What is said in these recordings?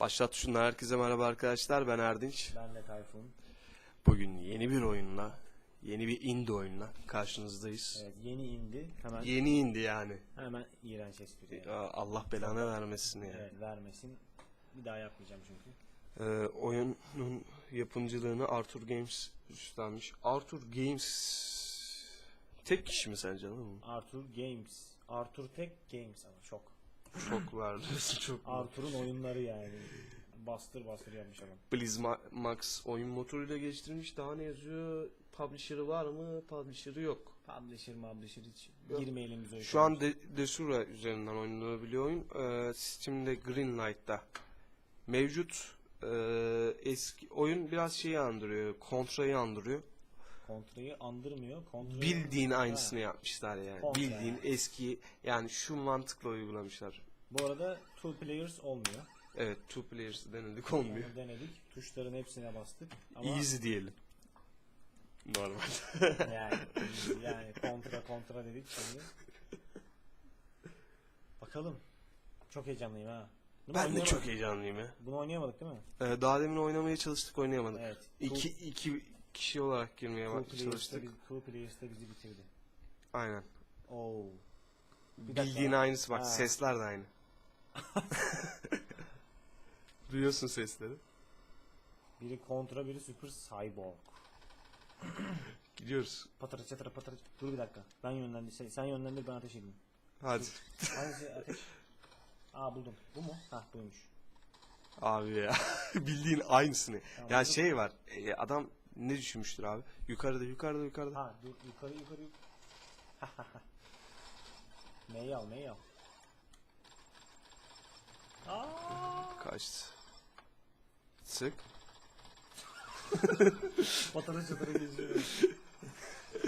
Başlat şunlar herkese merhaba arkadaşlar ben Erdinç. Ben de Tayfun. Bugün yeni bir oyunla, yeni bir indie oyunla karşınızdayız. Evet yeni indi. Hemen Yeni indi yani. hemen iğrenç espri. yani. Aa, Allah belanı vermesin ya. Evet vermesin. Bir daha yapmayacağım çünkü. Ee, oyunun yapımcılığını Arthur Games üstlenmiş. Arthur Games tek kişi mi sence değil mi? Arthur Games. Arthur Tek Games ama çok. Çok var. Çok. Arthur'un oyunları yani. Bastır bastır yapmış adam. Blizmax oyun motoruyla geliştirilmiş. Daha ne yazıyor? Publisher'ı var mı? Publisher'ı yok. Publisher publisher hiç Yok. girmeyelim biz o işe. Şu an De Desura üzerinden oynanabiliyor oyun. Ee, Steam'de Greenlight'ta mevcut. Ee, eski oyun biraz şeyi andırıyor. Kontra'yı andırıyor. Kontrayı andırmıyor. Kontrayı... Bildiğin aynısını yapmışlar yani. Kontra Bildiğin eski yani şu mantıkla uygulamışlar. Bu arada two players olmuyor. Evet, two players denedik olmuyor. Onu denedik. Tuşların hepsine bastık. Ama Easy diyelim. Normal. yani, yani kontra kontra dedik şimdi. Bakalım. Çok heyecanlıyım ha. Bunu ben de oynayamadık. çok heyecanlıyım ya. Bunu oynayamadık değil mi? Ee, daha demin oynamaya çalıştık, oynayamadık. Evet. İki, iki kişi olarak girmeye Two bak- Players'ta çalıştık. biz, Two Players'ta bizi bitirdi. Aynen. Oo. Bir dakika. Bildiğin aynısı bak Ha. sesler de aynı. Duyuyorsun sesleri. Biri kontra biri super cyborg. Gidiyoruz. Patara çatara patara. Dur bir dakika. Ben yönlendir. Sen, sen yönlendir ben ateş edeyim. Hadi. Hangisi ateş? Aa buldum. Bu mu? Hah buymuş. Abi ya. Bildiğin aynısını. Tamam, ya dur. şey var. e, adam ne düşünmüştür abi? Yukarıda yukarıda yukarıda. Ha dur yukarı yukarı yukarı. Neyi al neyi al. Kaçtı. Sık. Patara çatara geziyor.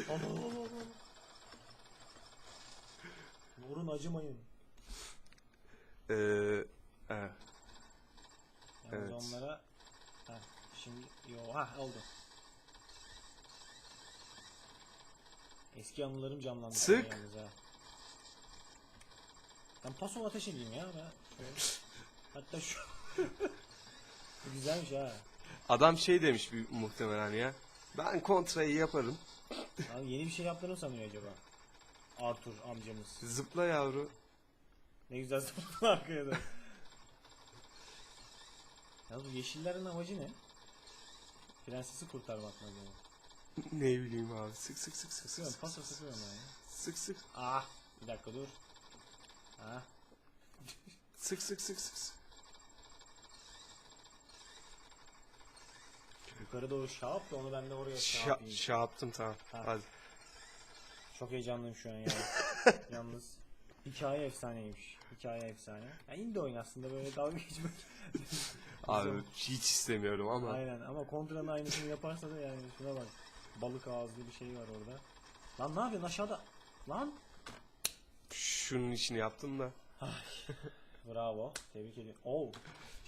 Aman aman aman. Vurun acımayın. Ee. Yalnız Evet. onlara Heh, şimdi yo ha oldu. Eski anılarım canlandı. Sık. sana Yalnız, ha. Ben paso ateş edeyim ya ben. Şöyle. Hatta şu Bu güzelmiş ha. Adam şey demiş bir muhtemelen ya. Ben kontrayı yaparım. Abi yeni bir şey yaptığını sanıyor acaba? Arthur amcamız. Zıpla yavru. Ne güzel zıpladı arkaya da. Ya bu yeşillerin amacı ne? Prensesi kurtarmak mı acaba? ne bileyim abi. Sık sık sık sık sık. Sıkıyorum, Sık paso sıkıyorum ben ya. sık sık. Ah, bir dakika dur. Ah, Sık sık sık sık. Yukarı doğru şap da onu ben de oraya Şa şey yaptım tamam. Ha. Hadi. Çok heyecanlıyım şu an ya. Yalnız hikaye efsaneymiş. Hikaye efsane. Ya indie oyun aslında böyle dalga geçmek. Abi hiç istemiyorum ama. Aynen ama kontranın aynısını yaparsa da yani şuna bak. Balık ağızlı bir şey var orada. Lan ne yapıyorsun aşağıda? Lan. Şunun işini yaptım da. Bravo. Tebrik ediyorum. Oo.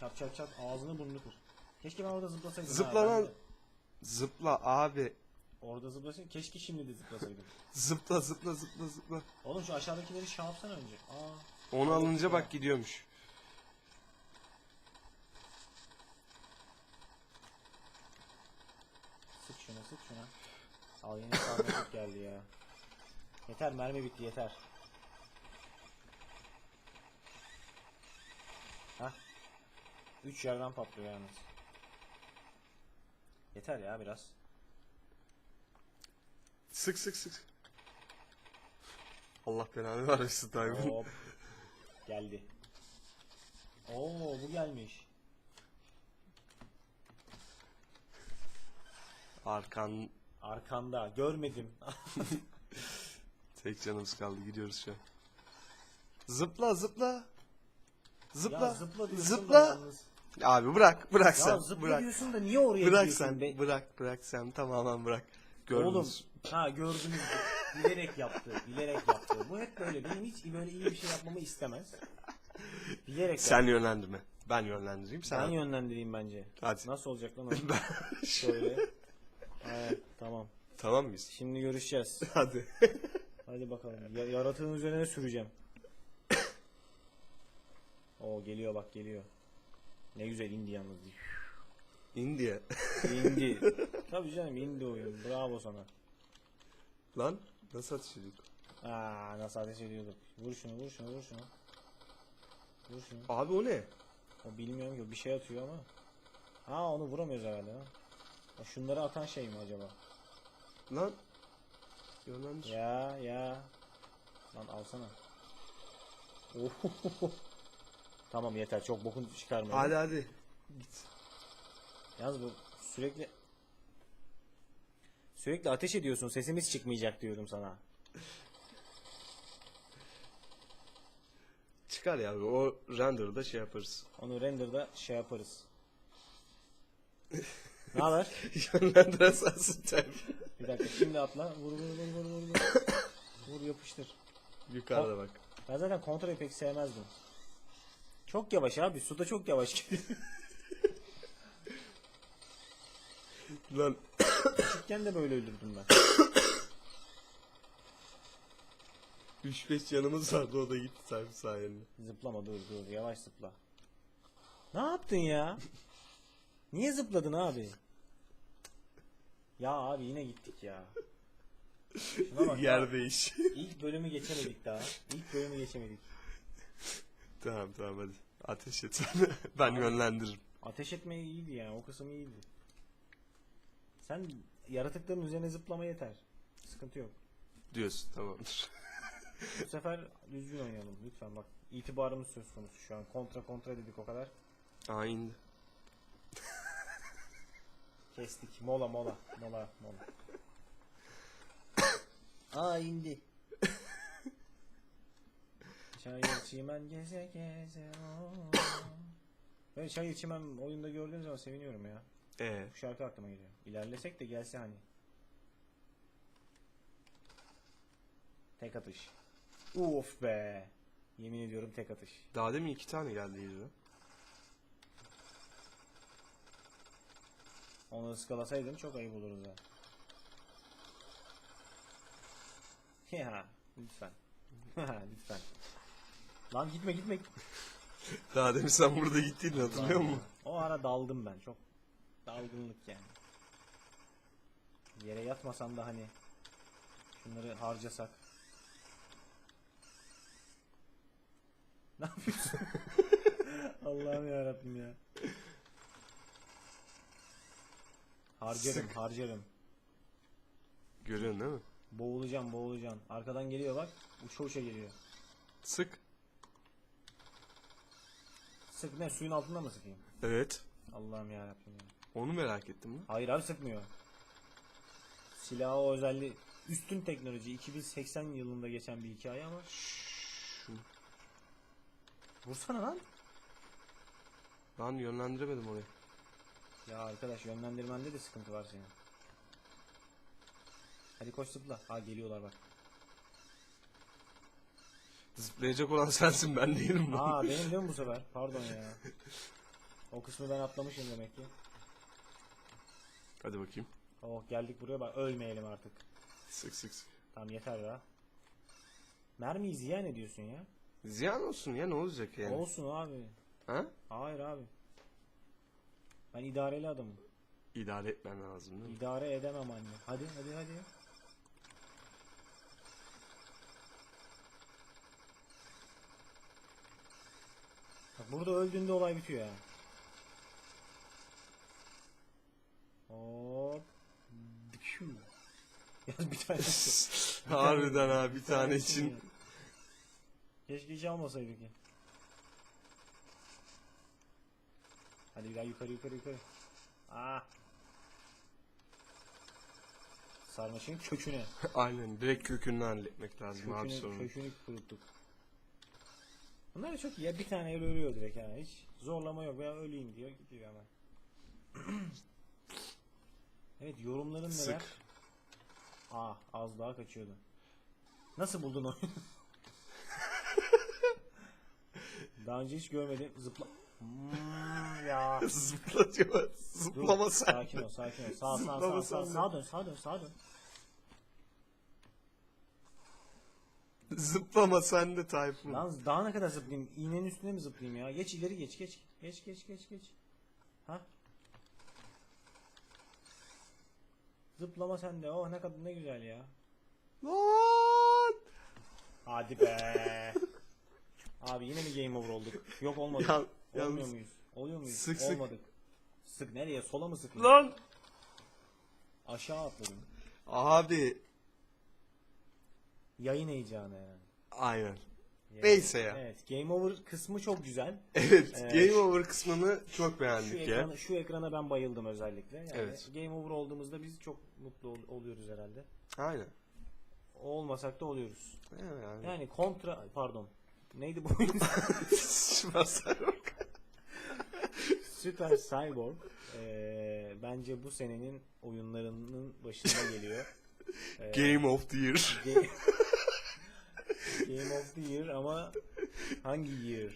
Çat çat çat ağzını burnunu kır. Keşke ben orada zıplasaydım. ha, Zıpla ben lan. de Zıpla abi. Orada zıplasaydım. Keşke şimdi de zıplasaydım. Zıpla zıpla zıpla zıpla. Oğlum şu aşağıdakileri şey yapsana önce. Aa. Onu alınca bak gidiyormuş. Sık şuna sık şuna. Al yine sarmaşık geldi ya. Yeter mermi bitti yeter. Hah. Üç yerden patlıyor yalnız. Yeter ya biraz. Sık sık sık. Allah belanı Tayfun. Hop. Geldi. Oo bu gelmiş. Arkan Arkanda görmedim. tek canımız kaldı gidiyoruz şu an. Zıpla zıpla. Zıpla. ya zıpla diyorsun da Zıpla. yalnız. Abi bırak bırak Ya sen. zıpla bırak. diyorsun da niye oraya Bırak gidiyorsun sen. be? Bırak bırak sen tamamen bırak. Oğlum Gördünüz. ha gördünüz mü? bilerek yaptı bilerek yaptı bu hep böyle benim hiç böyle iyi bir şey yapmamı istemez bilerek Sen yaptı. yönlendirme. Ben yönlendireyim sen. ben yönlendireyim bence Hadi. nasıl olacak lan o Ben- şöyle evet tamam tamam mıyız? şimdi görüşeceğiz Hadi. hadi bakalım ya, yaratığın üzerine süreceğim o geliyor bak geliyor Ne güzel indi yalnız. India. indi. Tabii canım indi oyun. Bravo sana. Lan nasıl atış ediyorduk? Aa nasıl ateş ediyorduk. Vur şunu vur şunu vur şunu. Vur şunu. Abi o ne? O bilmiyorum ki bir şey atıyor ama. Ha onu vuramıyoruz herhalde ha. O şunları atan şey mi acaba? Lan. Yönlendir. Ya ya. Lan alsana. Ohohoho. Tamam yeter çok bokun çıkarmayın. Hadi hadi. Git. Yalnız bu sürekli sürekli ateş ediyorsun sesimiz çıkmayacak diyorum sana. Çıkar ya o render'da şey yaparız. Onu render'da şey yaparız. ne haber? Yönlendiren sensin Tayfun. Bir dakika şimdi atla. Vur vur vur vur vur. Vur, vur yapıştır. Yukarıda bak. Ben zaten kontrayı pek sevmezdim. Çok yavaş abi. Suda çok yavaş gidiyor. Lan Küçükken de böyle öldürdüm ben. 3-5 yanımız vardı o da gitti Tayfun sayende. Zıplama dur dur yavaş zıpla. Ne yaptın ya? Niye zıpladın abi? Ya abi yine gittik ya. Şuna bak Yer değiş. İlk bölümü geçemedik daha. İlk bölümü geçemedik. Tamam tamam hadi. Ateş et. ben yönlendiririm. Ateş etme iyiydi yani o kısım iyiydi. Sen yaratıkların üzerine zıplama yeter. Sıkıntı yok. Diyorsun tamamdır. Bu sefer düzgün oynayalım lütfen bak. itibarımız söz konusu şu an. Kontra kontra dedik o kadar. Aa indi. Kestik. Mola mola. Mola mola. Aa indi. Çayır çimen geze geze o. Böyle çayır çimen oyunda gördüğüm zaman seviniyorum ya. Ee, Bu şarkı aklıma geliyor. İlerlesek de gelse hani. Tek atış. Uf be. Yemin ediyorum tek atış. daha demin iki tane geldi yüzüne. Onu ıskalasaydın çok ayıp olurdu ha. Ya lütfen. lütfen. Lan gitme gitme. Daha demin sen burada gittiğini hatırlıyor musun? O ara daldım ben çok. Dalgınlık yani. Yere yatmasam da hani şunları harcasak. Ne yapıyorsun? Allah'ım ya Rabbim ya. Harcarım, Sık. harcarım. Görüyorsun değil mi? Boğulacağım, boğulacağım. Arkadan geliyor bak. Uça uça geliyor. Sık. Sık ne? Suyun altında mı sıkayım? Evet. Allah'ım ya Rabbim ya. Onu merak ettim lan. Hayır abi sıkmıyor. Silahı o özelliği üstün teknoloji 2080 yılında geçen bir hikaye ama Şunu. vursana lan. Lan yönlendiremedim orayı. Ya arkadaş yönlendirmende de sıkıntı var senin. Hadi koş zıpla. Ha geliyorlar bak. Zıplayacak olan sensin ben değilim lan. Aa benim değil mi bu sefer? Pardon ya. O kısmı ben atlamışım demek ki. Hadi bakayım. Oh geldik buraya bak ölmeyelim artık. Sık sık sık. Tamam yeter ya. Mermiyi ziyan ediyorsun ya. Ziyan olsun ya ne olacak yani? Olsun abi. Ha? Hayır abi. Ben idareli adamım. İdare etmen lazım değil mi? İdare edemem anne. Hadi hadi hadi. Bak burada öldüğünde olay bitiyor ya. Hop. Ya bir tane. Harbiden ha bir tane için. Keşke hiç almasaydık ya. Hadi bir daha yukarı yukarı yukarı. Ah. Sarmaşığın köküne. Aynen direkt kökünü halletmek lazım abi Kökünü, sorun. kökünü kuruttuk. Bunlar da çok iyi. Ya bir tane el ölüyor direkt yani. Hiç zorlama yok. Ben öleyim diyor. Gidiyor hemen. evet yorumların neler? Sık. Ah az daha kaçıyordu. Nasıl buldun oyunu? daha önce hiç görmedim. Zıpla. Hmm, ya. Zıpla diyor. Dur, Zıplama sen. Sakin ol, sakin ol. Sağ, sağ, sağ, sağ, de. sağa dön, sağa dön, sağa dön. Zıplama sen de Tayfun. Lan daha ne kadar zıplayayım? İğnenin üstüne mi zıplayayım ya? Geç ileri geç, geç. Geç geç geç geç. Ha? Zıplama sen de. Oh ne kadar ne güzel ya. Lan! Hadi be. Abi yine mi game over olduk? Yok olmadık. Ya- Olmuyor yalnız- muyuz? Oluyor muyuz? Sık sık. Olmadık. Sık nereye? Sola mı sık? Lan! Aşağı atladım. Abi Yayın heyecanı yani. aynen. Yani- Neyse ya. Evet. Game over kısmı çok güzel. Evet, Ee, Game şu- Over kısmını çok Şu beğendik ya. ekrana, şu ekrana ben bayıldım özellikle. Yani Evet. Game over olduğumuzda biz çok mutlu ol- oluyoruz herhalde. Aynen. Olmasak da oluyoruz. Yani. Yani kontra pardon. Neydi bu oyun? Super Cyborg eee, bence bu senenin oyunlarının başında geliyor. Eee, Game of the Year. Game of the Year ama hangi year?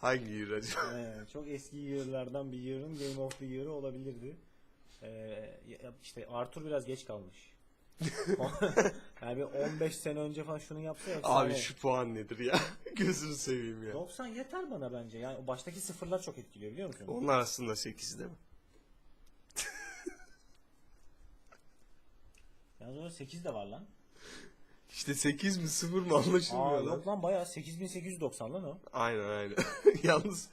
Hangi year acaba? Ee, çok eski year'lardan bir year'ın Game of the Year'ı olabilirdi. Ee, ya- işte Arthur biraz geç kalmış. yani bir 15 sene önce falan şunu yapsa efsane. Abi şu puan nedir ya? Gözünü seveyim ya. 90 yeter bana bence. Yani baştaki sıfırlar çok etkiliyor biliyor musun? Onlar aslında 8 değil mi? Yalnız orada 8 de var lan. İşte 8 mi 0 mı anlaşılmıyor Aa lan. yok lan bayağı 8890 lan o. Aynen aynen. Yalnız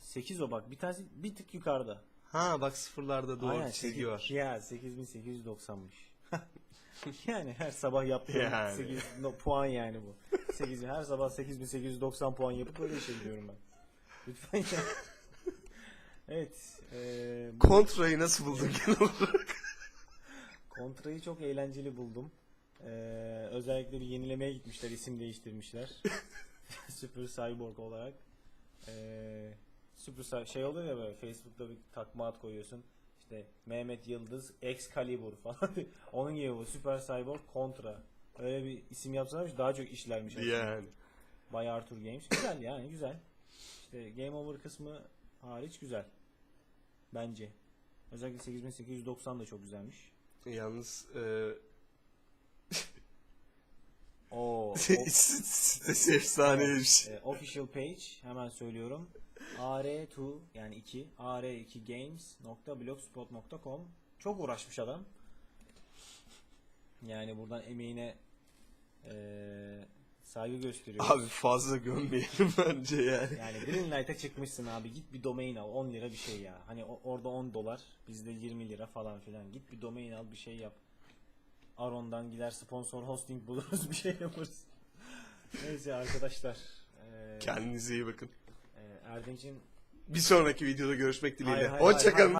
8 o bak. Bir tanesi bir tık yukarıda. ha bak sıfırlarda doğru Aynen, çizgi sekiz- var. Ya 8890'mış. yani her sabah yaptığım Yani. 8 no, puan yani bu. 8 her sabah 8890 puan yapıp öyle şey diyorum ben. Lütfen ya. evet. E, bu Kontrayı nasıl buldun genel olarak? kontrayı çok eğlenceli buldum. E, özellikle bir yenilemeye gitmişler, isim değiştirmişler. Super Cyborg olarak. E, Super şey oluyor ya böyle Facebook'ta bir takma ad koyuyorsun. İşte Mehmet Yıldız Excalibur falan. Onun gibi bu Super Cyborg Contra. Öyle bir isim yapsalarmış daha çok işlermiş. aslında. yani. Bay Arthur Games. Güzel yani güzel. İşte Game Over kısmı hariç güzel. Bence. Özellikle 8890 da çok güzelmiş. Yalnız e, Oo. sitesi efsaneymiş. E, official page hemen söylüyorum. AR2 yani 2 ar2games.blogspot.com Çok uğraşmış adam. Yani buradan emeğine e, saygı gösteriyoruz. Abi fazla gömmeyelim bence yani. Yani Greenlight'a çıkmışsın abi git bir domain al 10 lira bir şey ya. Hani orada 10 dolar bizde 20 lira falan filan. Git bir domain al bir şey yap. Aron'dan gider sponsor hosting buluruz bir şey yaparız. Neyse arkadaşlar. e, Kendinize iyi bakın. e, Erdinç'in Bir sonraki videoda görüşmek dileğiyle. Hoşçakalın.